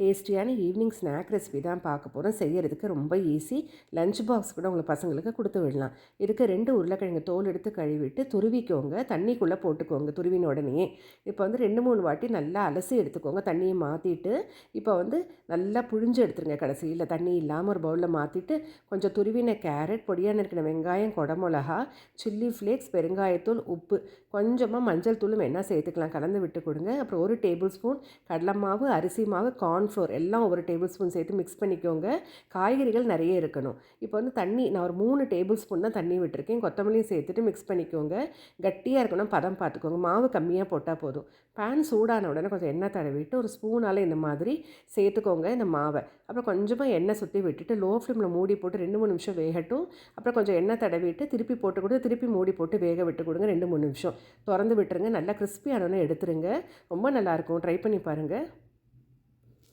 டேஸ்டியான evening snack recipe தான் பார்க்க போகிறோம் செய்யறதுக்கு ரொம்ப ஈஸி. லஞ்ச் பாக்ஸ் கூட உங்கள் பசங்களுக்கு கொடுத்து விடலாம். இதுக்கு ரெண்டு உருளைக்கிழங்கு தோல் எடுத்து கழுவிட்டு துருவிக்கோங்க. தண்ணிக்குள்ளே போட்டுக்கோங்க துருவின உடனே இப்போ வந்து ரெண்டு மூணு வாட்டி நல்லா அலசி எடுத்துக்கோங்க. தண்ணியை மாற்றிட்டு இப்போ வந்து நல்லா புழிஞ்சு எடுத்துருங்க கடைசியில். தண்ணி இல்லாமல் ஒரு பவுலில் மாற்றிட்டு கொஞ்சம் துருவின கேரட் பொடியான இருக்கிற வெங்காயம் குடமிளகா சில்லி ஃப்ளேக்ஸ் பெருங்காயத்தூள் உப்பு. கொஞ்சமாக மஞ்சள் தூளும் வேணால் சேர்த்துக்கலாம். கலந்து விட்டு கொடுங்க. அப்புறம் ஒரு டேபிள் ஸ்பூன் கடலை மாவு அரிசி மாவு கார்ன்ஃப்ளோர் எல்லாம் ஒரு டேபிள் ஸ்பூன் சேர்த்து மிக்ஸ் பண்ணிக்கோங்க. காய்கறிகள் நிறைய இருக்கணும். இப்போ வந்து தண்ணி நான் ஒரு மூணு டேபிள் ஸ்பூன் தான் தண்ணி விட்டுருக்கேன். கொத்தமல்லியும் சேர்த்துட்டு மிக்ஸ் பண்ணிக்கோங்க. கட்டியாக இருக்கணும் பதம் பார்த்துக்கோங்க. மாவு கம்மியாக போட்டால் போதும். பேன் சூடான உடனே கொஞ்சம் எண்ணெய் தடவிட்டு ஒரு ஸ்பூனால் இந்த மாதிரி சேர்த்துக்கோங்க இந்த மாவை. அப்புறம் கொஞ்சமாக எண்ணெய் சுற்றி விட்டுட்டு லோ ஃப்ளேமில் மூடி போட்டு ரெண்டு மூணு நிமிஷம் வேகட்டும். அப்புறம் கொஞ்சம் எண்ணெய் தடவிட்டு திருப்பி போட்டு கொடுத்து திருப்பி மூடி போட்டு வேக விட்டு கொடுங்க ரெண்டு மூணு நிமிஷம். திறந்து விட்டுருங்க. நல்லா கிறிஸ்பியானோன்னு எடுத்துருங்க. ரொம்ப நல்லாயிருக்கும் ட்ரை பண்ணி பாருங்கள்